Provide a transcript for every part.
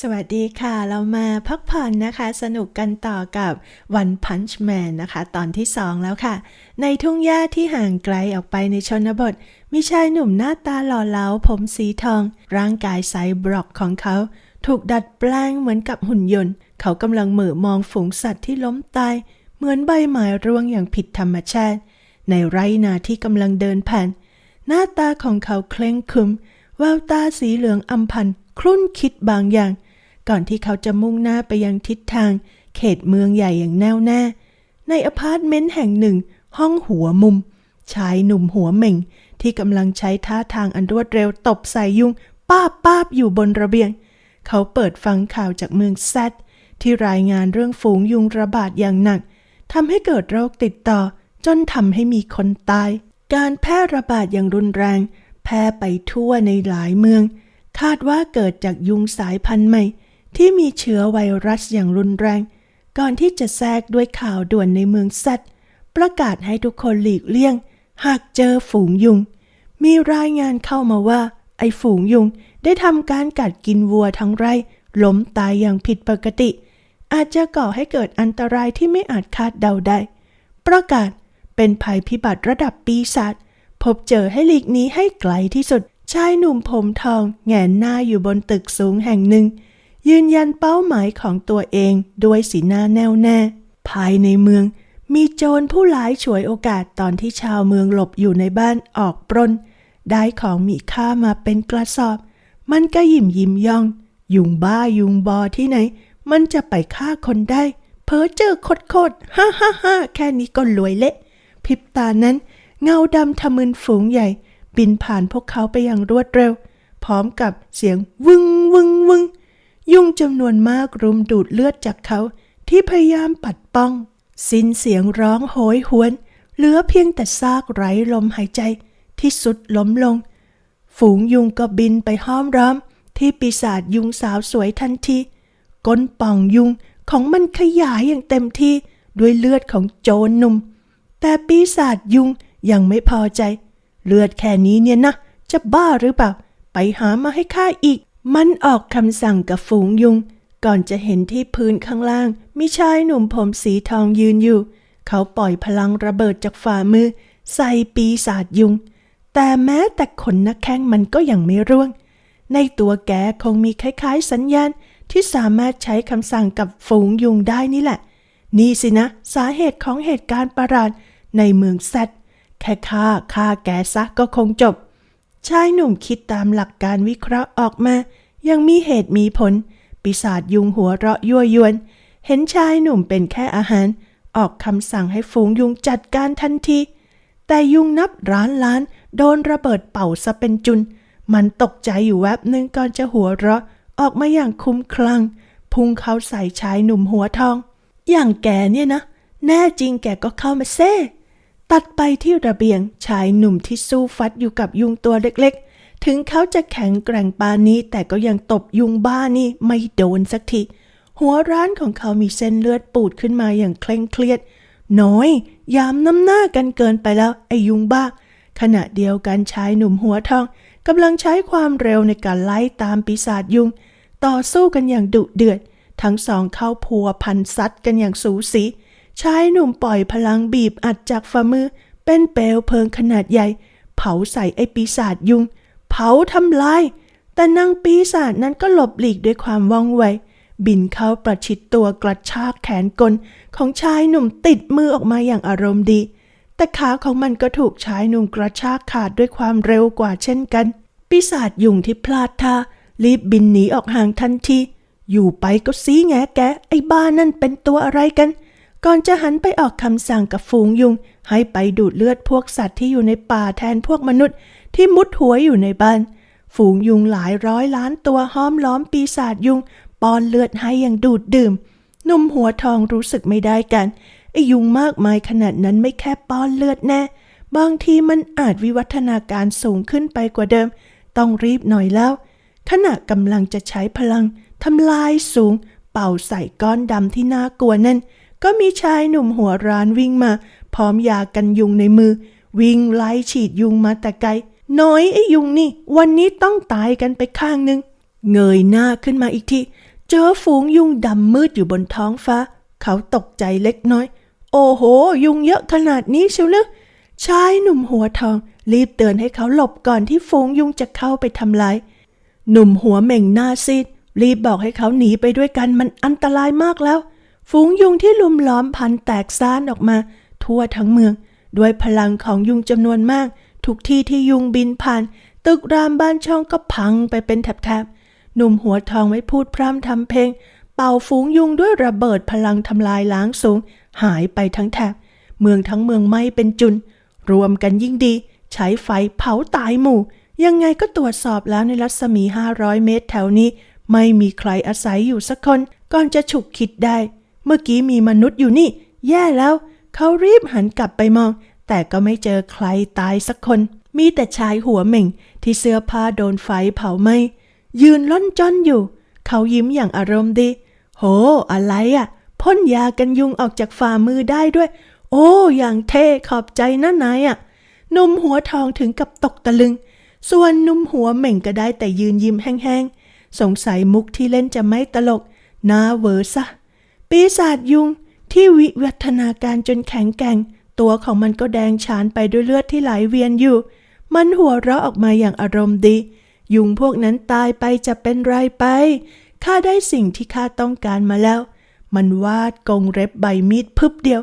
สวัสดีค่ะ เรามาพักผ่อนนะคะ สนุกกันต่อกับ One Punch Man นะคะ ตอนที่ 2 แล้วค่ะ ในทุ่งหญ้าที่ห่างไกลออกไปในชนบท มีชายหนุ่มหน้าตาหล่อเหลาผมสีทอง ร่างกายไซบร็อกของเขา ถูกดัดแปลงเหมือนกับหุ่นยนต์ เขากำลังเหม่อมองฝูงสัตว์ที่ล้มตาย เหมือนใบไม้ร่วงอย่างผิดธรรมชาติ ในไรนาที่กำลังเดินผ่าน หน้าตาของเขาเคร่งครึมแววตาสีเหลืองอำพันครุ่นคิดบางอย่าง ก่อนที่เขาจะมุ่งหน้าไปยังทิศทาง เขตเมืองใหญ่อย่างแน่วแน่ ในอพาร์ตเมนต์แห่งหนึ่ง ห้องหัวมุม ชายหนุ่มหัวเหม่ง ที่กำลังใช้ท่าทางอันรวดเร็วตบใส่ยุงป้าบป้าบอยู่บนระเบียง เขาเปิดฟังข่าวจากเมืองแซดที่รายงานเรื่องฝูงยุงระบาดอย่างหนักทำให้เกิดโรคติดต่อ จนทำให้มีคนตาย การแพร่ระบาดอย่างรุนแรง แพร่ไปทั่วในหลายเมือง คาดว่าเกิดจากยุงสายพันธุ์ใหม่ ที่มีเชื้อไวรัสอย่างรุนแรง ก่อนที่จะแทรกด้วยข่าวด่วนในเมืองซัดประกาศให้ทุกคนหลีกเลี่ยง หากเจอฝูงยุง มีรายงานเข้ามาว่า ไอฝูงยุงได้ทำการกัดกินวัวทั้งไร่ล้มตายอย่างผิดปกติ อาจจะก่อให้เกิดอันตรายที่ไม่อาจคาดเดาได้ ประกาศเป็นภัยพิบัติระดับปีศาจพบเจอให้หลีกหนี้ให้ไกลที่สุดชายหนุ่มผมทองแงนหน้าอยู่บนตึกสูงแห่งหนึ่ง ยืนยันเป้าหมายของตัวเองด้วยสีหน้าแน่วแน่ ภายในเมืองมีโจรผู้ร้ายฉวยโอกาสตอนที่ชาวเมืองหลบอยู่ในบ้านออกปล้น ได้ของมีค่ามาเป็นกระสอบ มันก็ยิ้มยิ้มย่อง ยุงบ้ายุงบอที่ไหน มันจะไปฆ่าคนได้ เพ้อเจอโคตรโคตรฮ่าฮ่าฮ่าแค่นี้ก็รวยเละ พริบตานั้น เงาดำทะมึนฝูงใหญ่ บินผ่านพวกเขาไปอย่างรวดเร็ว พร้อมกับเสียงวึงวึงวึง ยุงจำนวนมากรุมดูดเลือดจากเขาที่พยายามปัดป้อง สิ้นเสียงร้องโหยหวน เหลือเพียงแต่ซากไร้ลมหายใจที่สุดล้มลง ฝูงยุงก็บินไปห้อมร้อม ที่ปีศาจยุงสาวสวยทันทีก้นป่องยุงของมันขยายอย่างเต็มที่ด้วยเลือดของโจรหนุ่ม แต่ปีศาจยุงยังไม่พอใจ เลือดแค่นี้เนี่ยนะ จะบ้าหรือเปล่า ไปหามาให้ข้าอีก มันออกคำสั่งกับฝูงยุง ก่อนจะเห็นที่พื้นข้างล่าง มีชายหนุ่มผมสีทองยืนอยู่ เขาปล่อยพลังระเบิดจากฝ่ามือ ใส่ปีศาจยุง แต่แม้แต่ขนนักแข้งมันก็ยังไม่ร่วง ในตัวแกคงมีคล้ายๆ สัญญาณที่สามารถใช้คำสั่งกับฝูงยุงได้นี่แหละ นี่สินะ สาเหตุของเหตุการณ์ประหลาดในเมืองแซดแค่ฆ่าฆ่าแกซะก็คงจบ ชายหนุ่มคิดตามหลักการวิเคราะห์ออกมา ยังมีเหตุมีผล ปีศาจยุงหัวเราะยั่วยวน เห็นชายหนุ่มเป็นแค่อาหาร ออกคำสั่งให้ฝูงยุงจัดการทันที แต่ยุงนับร้านล้าน โดนระเบิดเป่าซะเป็นจุน มันตกใจอยู่แวบหนึ่งก่อนจะหัวเราะ ออกมาอย่างคุ้มคลั่ง พุ่งเข้าใส่ชายหนุ่มหัวทอง อย่างแกเนี่ยนะ แน่จริงแกก็เข้ามาเซ่ ตัดไปที่ระเบียงชายหนุ่มที่สู้ฟัดอยู่กับยุงตัวเล็กๆ ถึงเขาจะแข็งแกร่งปานนี้แต่ก็ยังตบยุงบ้านี่ไม่โดนสักที หัวร้านของเขามีเส้นเลือดปูดขึ้นมาอย่างเคร่งเครียด น้อย ยามน้ำหน้ากันเกินไปแล้วไอ้ยุงบ้า ขณะเดียวกันชายหนุ่มหัวทองกำลังใช้ความเร็วในการไล่ตามปีศาจยุง ต่อสู้กันอย่างดุเดือด ทั้งสองเข้าพัวพันซัดกันอย่างสูสี ชายหนุ่มปล่อยพลังบีบอัดจากฝ่ามือ เป็นเปลวเพลิงขนาดใหญ่ เผาใส่ไอปีศาจยุง เผาทำลาย แต่นางปีศาจนั้นก็หลบหลีกด้วยความว่องไว บินเข้าประชิดตัวกระชากแขนกลของชายหนุ่มติดมือออกมาอย่างอารมณ์ดี แต่ขาของมันก็ถูกชายหนุ่มกระชากขาดด้วยความเร็วกว่าเช่นกัน ปีศาจยุงที่พลาดท่ารีบบินหนีออกห่างทันที อยู่ไปก็ซีแงแกไอ้บ้านั่นเป็นตัวอะไรกัน ก่อนจะหันไปออกคำสั่งกับฝูงยุง ให้ไปดูดเลือดพวกสัตว์ที่อยู่ในป่าแทนพวกมนุษย์ ที่มุดหัวอยู่ในบ้าน ฝูงยุงหลายร้อยล้านตัวห้อมล้อมปีศาจยุงป้อนเลือดให้อย่างดูดดื่มนุ่มหัวทองรู้สึกไม่ได้กันไอ้ยุงมากมายขนาดนั้นไม่แค่ป้อนเลือดแน่ บางทีมันอาจวิวัฒนาการสูงขึ้นไปกว่าเดิม ต้องรีบหน่อยแล้ว ขณะกำลังจะใช้พลังทำลายสูง เป่าใส่ก้อนดำที่น่ากลัวนั่น ก็มีชายหนุ่มหัวร้านวิ่งมา พร้อมยากันยุงในมือ วิ่งไล่ฉีดยุงมาแต่ไกล น้อยไอ้ยุงนี่ วันนี้ต้องตายกันไปข้างหนึ่งเงยหน้าขึ้นมาอีกที เจอฝูงยุงดำมืดอยู่บนท้องฟ้า เขาตกใจเล็กน้อย โอ้โห ยุงเยอะขนาดนี้เชียวหรือชายหนุ่มหัวทอง รีบเตือนให้เขาหลบก่อนที่ฝูงยุงจะเข้าไปทำลายหนุ่มหัวเหม่งหน้าซีดรีบบอกให้เขาหนีไปด้วยกันมันอันตรายมากแล้ว ฝูงยุงที่ลุมล้อมพันแตกซ่านออกมา ทั่วทั้งเมือง ด้วยพลังของยุงจำนวนมาก ทุกที่ที่ยุงบินผ่าน ตึกรามบ้านช่องก็พังไปเป็นแถบๆหนุ่มหัวทองไม่พูดพร่ำทำเพลง เป่าฝูงยุงด้วยระเบิดพลังทำลายล้างสูง หายไปทั้งแถบ เมืองทั้งเมืองไหม้เป็นจุน รวมกันยิ่งดี ใช้ไฟเผาตายหมู่ ยังไงก็ตรวจสอบแล้วในรัศมี 500 เมตรแถวนี้ ไม่มีใครอาศัยอยู่สักคนก่อนจะฉุกคิดได้ เมื่อกี้มีมนุษย์อยู่นี่ แย่แล้ว เขารีบหันกลับไปมอง แต่ก็ไม่เจอใครตายสักคน มีแต่ชายหัวเหม่งที่เสื้อผ้าโดนไฟเผาไหม้ยืนล่อนจ้อนอยู่ เขายิ้มอย่างอารมณ์ดี โห อะไรอะ่ะพ่นยากันยุงออกจากฝ่ามือได้ด้วย โอ้ อย่างเท่ขอบใจนะนายอะ่ะหนุ่มหัวทองถึงกับตกตะลึง ส่วนหนุ่มหัวเหม่งก็ได้แต่ยืนยิ้มแห้งๆ สงสัยมุกที่เล่นจะไม่ตลก น่าเวอร์ซะ ปีศาจยุงที่วิวัฒนาการจนแข็งแกร่ง ตัวของมันก็แดงฉานไปด้วยเลือดที่ไหลเวียนอยู่ มันหัวเราะออกมาอย่างอารมณ์ดี ยุงพวกนั้นตายไปจะเป็นไรไป ข้าได้สิ่งที่ข้าต้องการมาแล้ว มันวาดกงเร็บใบมีดพึบเดียว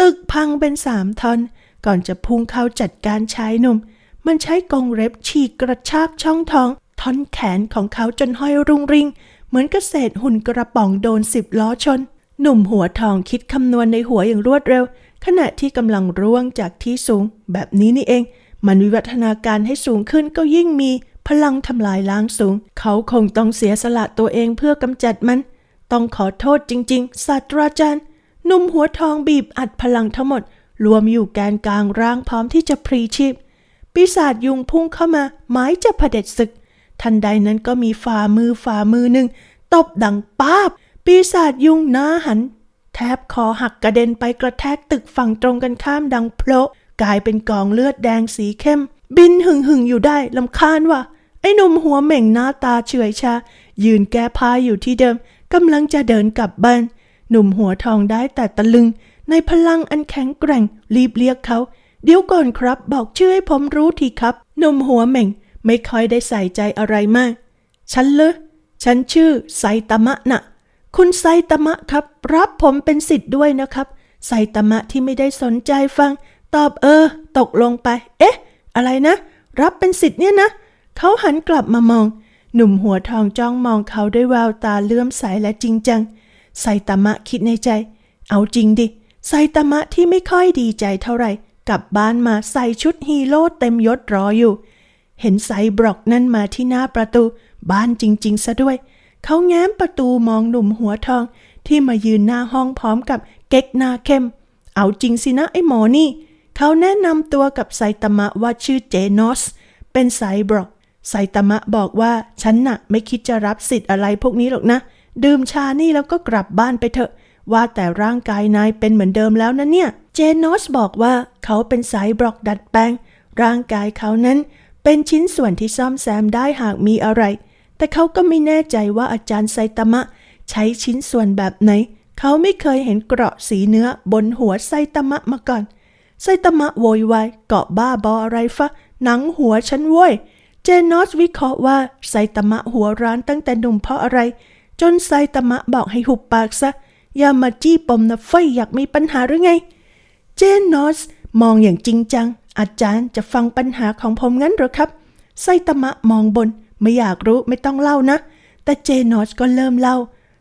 ตึกพังเป็นสามทอนก่อนจะพุ่งเข้าจัดการชายหนุ่ม มันใช้กงเร็บฉีกกระชากช่องท้อง ท่อนแขนของเขาจนห้อยรุงริง เหมือนกระเศษหุ่นกระป๋องโดนสิบล้อชน หนุ่มหัวทองคิดคำนวณในหัวอย่างรวดเร็ว ขณะที่กำลังร่วงจากที่สูง แบบนี้นี่เอง มันวิวัฒนาการให้สูงขึ้นก็ยิ่งมี พลังทำลายล้างสูง เขาคงต้องเสียสละตัวเองเพื่อกำจัดมัน ต้องขอโทษจริง ๆ ศาสตราจารย์หนุ่มหัวทองบีบอัดพลังทั้งหมด รวมอยู่แกนกลางร่างพร้อมที่จะพรีชีพ ปีศาจยุงพุ่งเข้ามา หมายจะเผด็จศึก ทันใดนั้นก็มีฝ่ามือฝ่ามือหนึ่งตบดังป้าบ ปีศาจยุงหน้าหัน แทบคอหักกระเด็นไปกระแทกตึกฝั่งตรงกันข้ามดังโพละกลายเป็นกองเลือดแดงสีเข้ม บินหึ่งหึ่งอยู่ได้ลำคาญว่ะ ไอ้หนุ่มหัวเหม่งหน้าตาเฉยชา ยืนแก้ผ้าอยู่ที่เดิมกำลังจะเดินกลับบ้านหนุ่มหัวทองได้แต่ตะลึง ในพลังอันแข็งแกร่ง รีบเรียกเขา เดี๋ยวก่อนครับ บอกชื่อให้ผมรู้ทีครับหนุ่มหัวเหม่งไม่ค่อยได้ใส่ใจอะไรมาก ฉันเลยฉันชื่อไซตามะน่ะ คุณไซตามะครับ รับผมเป็นสิทธิ์ด้วยนะครับ ไซตามะที่ไม่ได้สนใจฟัง ตอบเออ ตกลงไป เอ๊ะ อะไรนะ รับเป็นสิทธิ์เนี่ยนะ เขาหันกลับมามอง หนุ่มหัวทองจ้องมองเขาด้วยแววตาเลื่อมใสและจริงจัง ไซตามะคิดในใจ เอาจริงดิ ไซตามะที่ไม่ค่อยดีใจเท่าไหร่ กลับบ้านมาใส่ชุดฮีโร่เต็มยศรออยู่ เห็นไซบร็อกนั่นมาที่หน้าประตู บ้านจริง ๆ ซะด้วย เขาแง้มประตูมองหนุ่มหัวทองที่มายืนหน้าห้องพร้อมกับเก๊กหน้าเข้ม เอาจริงสินะไอ้หมอนี่ เขาแนะนำตัวกับไซตามะว่าชื่อเจนอส เป็นไซบร็อกไซตามะบอกว่าฉันน่ะไม่คิดจะรับสิทธิ์อะไรพวกนี้หรอกนะ ดื่มชานี่แล้วก็กลับบ้านไปเถอะ ว่าแต่ร่างกายนายเป็นเหมือนเดิมแล้วนะเนี่ย เจนอสบอกว่าเขาเป็นไซบร็อกดัดแปลง ร่างกายเขานั้นเป็นชิ้นส่วนที่ซ่อมแซมได้หากมีอะไร แต่เขาก็ไม่แน่ใจว่าอาจารย์ไซตามะ ใช้ชิ้นส่วนแบบไหน เขาไม่เคยเห็นเกราะสีเนื้อบนหัวไซตามะมาก่อน ไซตามะโวยวายเกาะบ้าบออะไรฟะ หนังหัวฉันโว้ย เจนอสวิเคราะห์ว่าไซตามะหัวร้านตั้งแต่หนุ่มเพราะอะไร จนไซตามะบอกให้หุบปากซะ อย่ามาจี้ปมนะเฟอยากมีปัญหาหรือไง เจนนอสมองอย่างจริงจัง อาจารย์จะฟังปัญหาของผมงั้นหรอครับไซตามะมองบน ไม่อยากรู้ไม่ต้องเล่านะ แต่เจนอสก็เริ่มเล่า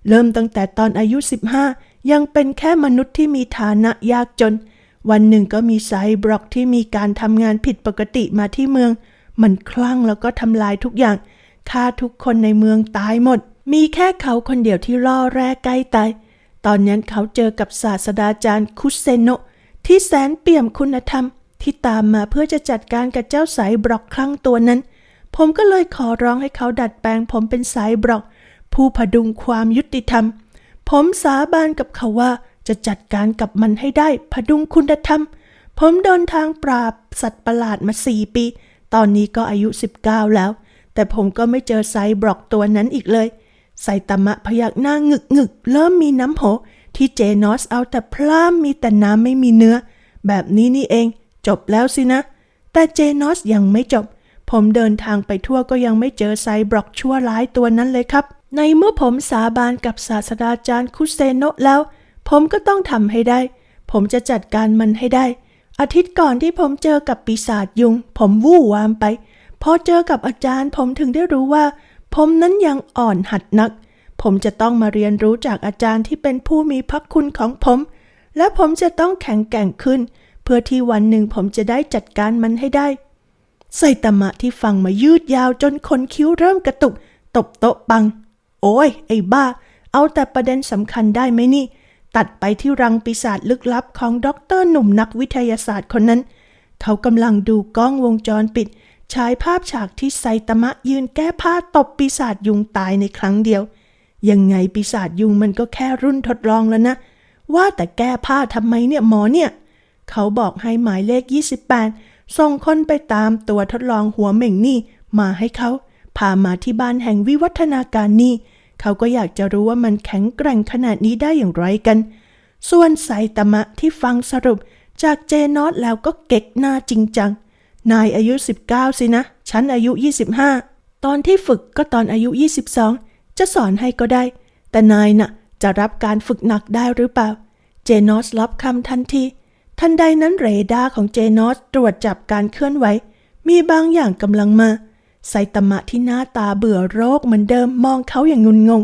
เริ่มตั้งแต่ตอนอายุ 15 ยังเป็นแค่มนุษย์ที่มีฐานะยากจน วันหนึ่งก็มีไซบร็อกที่มีการทำงานผิดปกติมาที่เมือง มันคลั่งแล้วก็ทำลายทุกอย่างฆ่าทุกคนในเมืองตายหมด มีแค่เขาคนเดียวที่ล่อแร่ใกล้ตายตอนนั้นเขาเจอกับศาสตราจารย์คุเซโนะที่แสนเปี่ยมคุณธรรมที่ตามมาเพื่อจะจัดการกับเจ้าสายบล็อกคลั่งตัวนั้น ผมก็เลยขอร้องให้เขาดัดแปลงผมเป็นสายบล็อก ผู้พดุงความยุติธรรม ผมสาบานกับเขาว่าจะจัดการกับมันให้ได้พดุงคุณธรรม ผมเดินทางปราบสัตว์ประหลาดมาสี่ปี ตอนนี้ก็อายุ 19 แล้ว แต่ผมก็ไม่เจอไซบร็อกตัวนั้นอีกเลย ไซตามะพยักหน้างึกงึกๆเริ่มมีน้ำโห ที่เจนอสเอาแต่พร่ำมีแต่น้ำไม่มีเนื้อ แบบนี้นี่เอง จบแล้วสินะ แต่เจนอสยังไม่จบ ผมเดินทางไปทั่วก็ยังไม่เจอไซบล็อกชั่วร้ายตัวนั้นเลยครับ ในเมื่อผมสาบานกับศาสตราจารย์คุเซโนะแล้ว ผมก็ต้องทำให้ได้ ผมจะจัดการมันให้ได้ อาทิตย์ก่อนที่ผมเจอกับปีศาจยุง ผมวู่วามไป พอเจอกับอาจารย์ผมถึงได้รู้ว่า ผมนั้นยังอ่อนหัดนัก ผมจะต้องมาเรียนรู้จากอาจารย์ที่เป็นผู้มีพระคุณของผม และผมจะต้องแข็งแกร่งขึ้น เพื่อที่วันหนึ่งผมจะได้จัดการมันให้ได้ ไซตามะที่ฟังมายืดยาวจนคนคิ้วเริ่มกระตุก ตบโต๊ะปัง โอ้ย ไอ้บ้า เอาแต่ประเด็นสำคัญได้ไหมนี่ ตัดไปที่รังปีศาจลึกลับของด็อกเตอร์หนุ่มนักวิทยาศาสตร์คนนั้น เขากำลังดูกล้องวงจรปิดฉายภาพฉากที่ไซตามะยืนแก้ผ้าตบปีศาจยุงตายในครั้งเดียว ยังไงปีศาจยุงมันก็แค่รุ่นทดลองแล้วนะ ว่าแต่แก้ผ้าทำไมเนี่ยหมอเนี่ย เขาบอกให้หมายเลข 28 ส่งคนไปตามตัวทดลองหัวเหม่งนี่มาให้เขา พามาที่บ้านแห่งวิวัฒนาการนี่ เขาก็อยากจะรู้ว่ามันแข็งแกร่งขนาดนี้ได้อย่างไรกัน ส่วนไซตามะที่ฟังสรุปจากเจนอตแล้วก็เก๊กหน้าจริงจัง นายอายุ 19 สินะ ฉันอายุ 25 ตอนที่ฝึกก็ตอนอายุ 22 จะสอนให้ก็ได้ แต่นายน่ะจะรับการฝึกหนักได้หรือเปล่า เจนอสรับคำทันที ทันใดนั้นเรดาร์ของเจนอสตรวจจับการเคลื่อนไหว มีบางอย่างกำลังมา ไซตามะที่หน้าตาเบื่อโรคเหมือนเดิมมองเขาอย่างงุนงง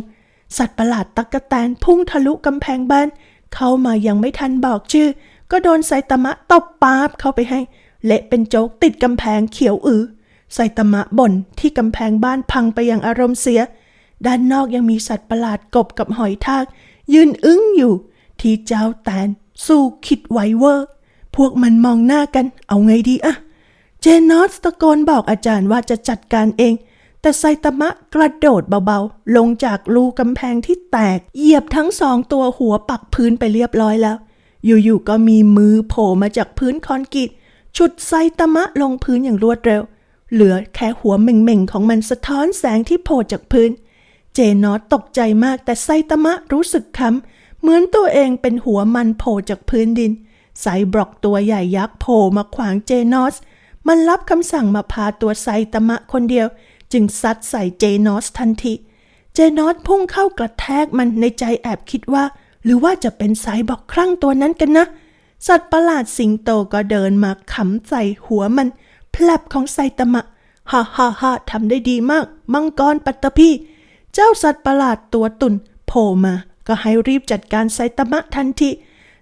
สัตว์ประหลาดตักกะแตนพุ่งทะลุกำแพงบ้าน เข้ามายังไม่ทันบอกชื่อ ก็โดนไซตามะตบปาบเข้าไปให้ เละเป็นโจกติดกำแพงเขียวอือไซตามะบ่นที่กำแพงบ้านพังไปอย่างอารมณ์เสีย ด้านนอกยังมีสัตว์ประหลาดกบกับหอยทาก ยืนอึ้งอยู่ ที่เจ้าแตน สู้คิดไวเวอร์พวกมันมองหน้ากัน เอาไงดีอะ เจนอสตะโกนบอกอาจารย์ว่าจะจัดการเอง แต่ไซตามะกระโดดเบาๆ ลงจากรูกำแพงที่แตก เหยียบทั้งสองตัวหัวปักพื้นไปเรียบร้อยแล้ว อยู่ๆ ก็มีมือโผล่มาจากพื้นคอนกรีตฉุดไซตามะลงพื้นอย่างรวดเร็ว เหลือแค่หัวเหม่งๆ ของมันสะท้อนแสงที่โผล่จากพื้น เจนอสตกใจมากแต่ไซตามะรู้สึกค้ำ เหมือนตัวเองเป็นหัวมันโผล่จากพื้นดิน ไซบล็อกตัวใหญ่ยักษ์โผล่มาขวางเจนอส มันรับคำสั่งมาพาตัวไซตมะคนเดียว จึงซัดใส่เจนอสทันที เจนอสพุ่งเข้ากระแทกมันในใจแอบคิดว่า หรือว่าจะเป็นไซบล็อกครั่งตัวนั้นกันนะ สัตว์ประหลาดสิงโตก็เดินมาขำใส่หัวมันแผลบของไซตมะฮ่าฮ่าฮ่าทำได้ดีมาก มังกรปัตตภีเจ้าสัตว์ประหลาดตัวตุ่นโผล่มา ก็ให้รีบจัดการไซตามะทันที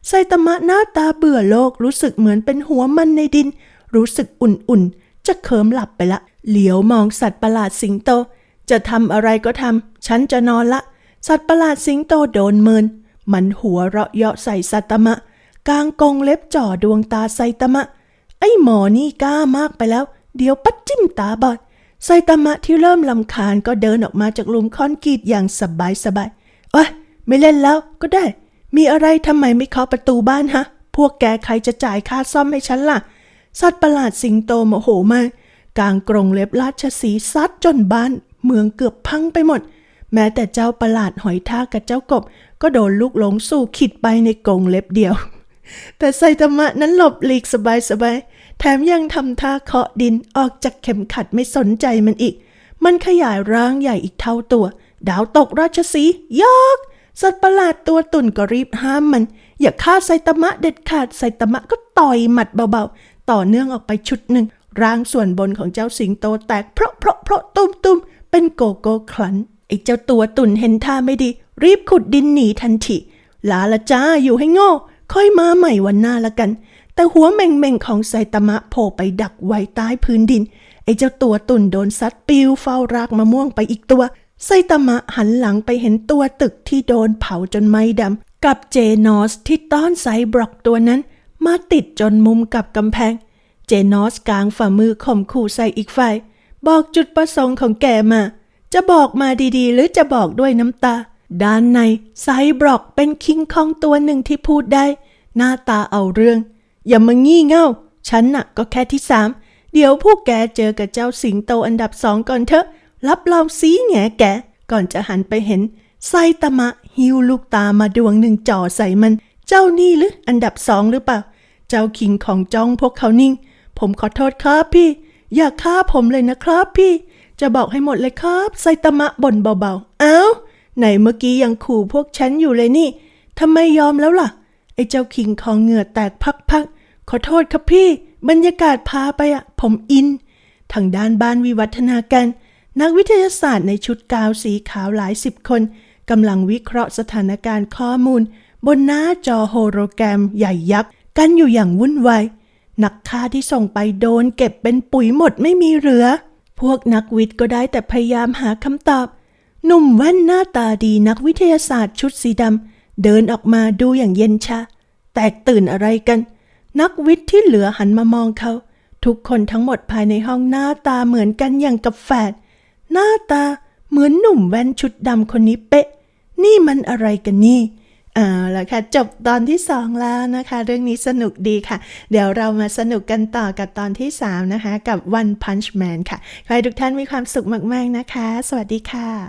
ไซตามะหน้าตาเบื่อโลกรู้สึกเหมือนเป็นหัวมันในดิน รู้สึกอุ่นๆ จะเคิมหลับไปละ เหลียวมองสัตว์ประหลาดสิงโต จะทำอะไรก็ทำ ฉันจะนอนละ สัตว์ประหลาดสิงโตโดนเมิน มันหัวเราะเยาะใส่ไซตามะ กางกงเล็บจ่อดวงตาไซตามะ ไอ้หมอนี่กล้ามากไปแล้ว เดี๋ยวปัดจิ้มตาบอดไซตามะที่เริ่มลำคาญก็เดินออกมาจากลุมคอนกรีตอย่างสบายสบายๆโอ้ย ไม่เล่นแล้วก็ได้ มีอะไรทำไมไม่เคาะประตูบ้านฮะ พวกแกใครจะจ่ายค่าซ่อมให้ฉันล่ะ สัตว์ประหลาดสิงโตโมโหมากกางกรงเล็บราชสีซัดจนบ้าน เมืองเกือบพังไปหมด แม้แต่เจ้าประหลาดหอยทากกับเจ้ากบ ก็โดนลูกหลงสู้ขิดไปในกรงเล็บเดียว แต่ไซตามะนั้นหลบหลีกสบายๆแถมยังทำท่าเคาะดินออกจากเข็มขัดไม่สนใจมันอีก มันขยายร่างใหญ่อีกเท่าตัว ดาวตกราชสียอก สัตว์ประหลาดตัวตุ่นก็รีบห้ามมัน อย่าฆ่าไซตามะเด็ดขาดไซตามะก็ต่อยหมัดเบาๆ ต่อเนื่องออกไปชุดหนึ่ง ร่างส่วนบนของเจ้าสิงโตแตกเพราะเพราะเพราะตุ้มตุ้มเป็นโกโก้คลันไอ้เจ้าตัวตุ่นเห็นท่าไม่ดี รีบขุดดินหนีทันทีลาละจ้าอยู่ให้โง่ค่อยมาใหม่วันหน้าละกัน แต่หัวเม่งๆของไซตามะโผล่ไปดักไว้ใต้พื้นดินไอ้เจ้าตัวตุ่นโดนซัดปิวเฝ้ารากมะม่วงไปอีกตัว ไซตามะหันหลังไปเห็นตัวตึกที่โดนเผาจนไหม้ดำ กับเจนอสที่ต้อนไซบล็อกตัวนั้น มาติดจนมุมกับกำแพง เจนอสกลางฝ่ามือข่มขู่ใส่อีกฝ่าย บอกจุดประสงค์ของแกมา จะบอกมาดีๆ หรือจะบอกด้วยน้ำตา ด้านในไซบล็อกเป็นคิงคองตัวหนึ่งที่พูดได้ หน้าตาเอาเรื่อง อย่ามางี่เง่า ฉันน่ะก็แค่ที่สามเดี๋ยวพวกแกเจอกับเจ้าสิงโตอันดับสองก่อนเถอะ รับเรองซีแงแกก่อนจะหันไปเห็น ไซตามะหิวลูกตามาดวงหนึ่งจ่อใส่มัน เจ้านี่หรืออันดับสองหรือเปล่า เจ้าคิงของจ้องพวกเขานิ่ง ผมขอโทษครับพี่ อย่าฆ่าผมเลยนะครับพี่ จะบอกให้หมดเลยครับ ไซตามะบ่นเบาๆ เอ้าไหนเมื่อกี้ยังขู่พวกฉันอยู่เลยนี่ทำไมยอมแล้วล่ะ ไอ้เจ้าคิงของเหงื่อแตกพักๆ ขอโทษครับพี่ บรรยากาศพาไปอะผมอิน ทางด้านบ้านวิวัฒนาการ นักวิทยาศาสตร์ในชุดกาวสีขาวหลายสิบคนกำลังวิเคราะห์สถานการณ์ข้อมูล บนหน้าจอโฮโลแกรมใหญ่ยักษ์ กันอยู่อย่างวุ่นวายนักฆ่าที่ส่งไปโดนเก็บเป็นปุ๋ยหมดไม่มีเหลือ พวกนักวิทย์ก็ได้แต่พยายามหาคำตอบ หนุ่มแว่นหน้าตาดีนักวิทยาศาสตร์ชุดสีดำเดินออกมาดูอย่างเย็นชา แตกตื่นอะไรกัน นักวิทย์ที่เหลือหันมามองเขา ทุกคนทั้งหมดภายในห้องหน้าตาเหมือนกันอย่างกับแฝด หน้าตาเหมือนหนุ่มแว่นชุดดำคนนี้เป๊ะ นี่มันอะไรกันนี่เอาละค่ะ จบตอนที่สองแล้วนะคะ เรื่องนี้สนุกดีค่ะ เดี๋ยวเรามาสนุกกันต่อกับตอนที่สามนะคะ กับ One Punch Man ค่ะ ขอให้ทุกท่านมีความสุขมาก ๆ นะคะ สวัสดีค่ะ